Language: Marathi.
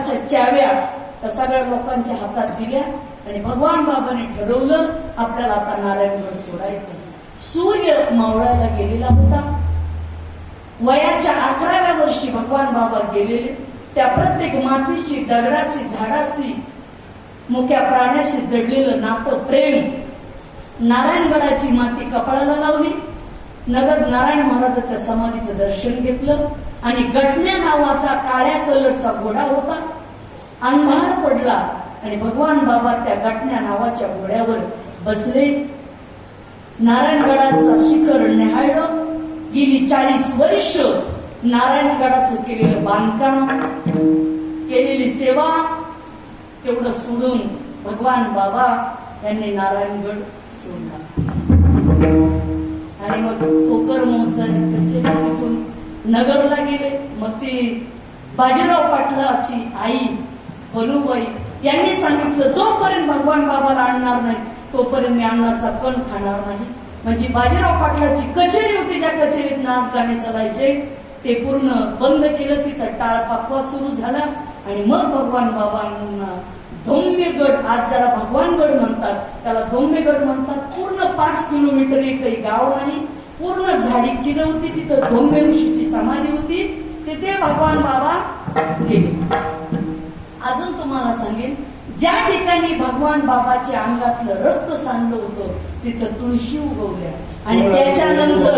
प्रकारच्या चाव्या त्या सगळ्या लोकांच्या हातात दिल्या आणि भगवान बाबाने ठरवलं आपल्याला आता नारायणगड सोडायचं. सूर्य मावळायला गेलेला होता. वयाच्या अकराव्या वर्षी भगवान बाबा गेलेले. त्या प्रत्येक मातीशी दगडाशी झाडाशी मोक्या प्राण्याशी जडलेलं नातं प्रेम. नारायणगडाची माती कपाळाला लावली. नगद नारायण महाराजाच्या समाधीचं दर्शन घेतलं. आणि गटण्या नावाचा काळ्या कलरचा घोडा होता. अंधार पडला आणि भगवान बाबा त्या गटण्या नावाच्या घोड्यावर बसले. नारायणगडाचं शिखर न्याहाळलं. गेली चाळीस वर्ष नारायणगडाचं केलेलं बांधकाम केलेली सेवा तेवढं सोडून भगवान बाबा यांनी नारायणगड सोडला. आणि मग तो नगरला गेले मग ती बाजीराव पाटलाची आई भलुबाई यांनी सांगितलं जोपर्यंत भगवान बाबाला आणणार नाही तोपर्यंत मी अन्नाचा कण खाणार नाही. म्हणजे बाजीराव पाटलाची कचेरी होती ज्या कचेरीत नाच गाणे चालायचे ते पूर्ण बंद केलं तिथं टाळ पाकवा सुरू झाला. आणि मग भगवान बाबांना धौम्यगड आज ज्याला भगवानगड म्हणतात त्याला धौम्यगड म्हणतात पूर्ण पाच किलोमीटर एकही गाव नाही. पूर्ण झाडी होती तिथं धौम्य ऋषीची समाधी होती तिथे भगवान बाबा गेले. अजून तुम्हाला सांगेन ज्या ठिकाणी भगवान बाबाच्या अंगातलं रक्त सांडलं होतं तिथं तुळशी उगवल्या. आणि त्याच्यानंतर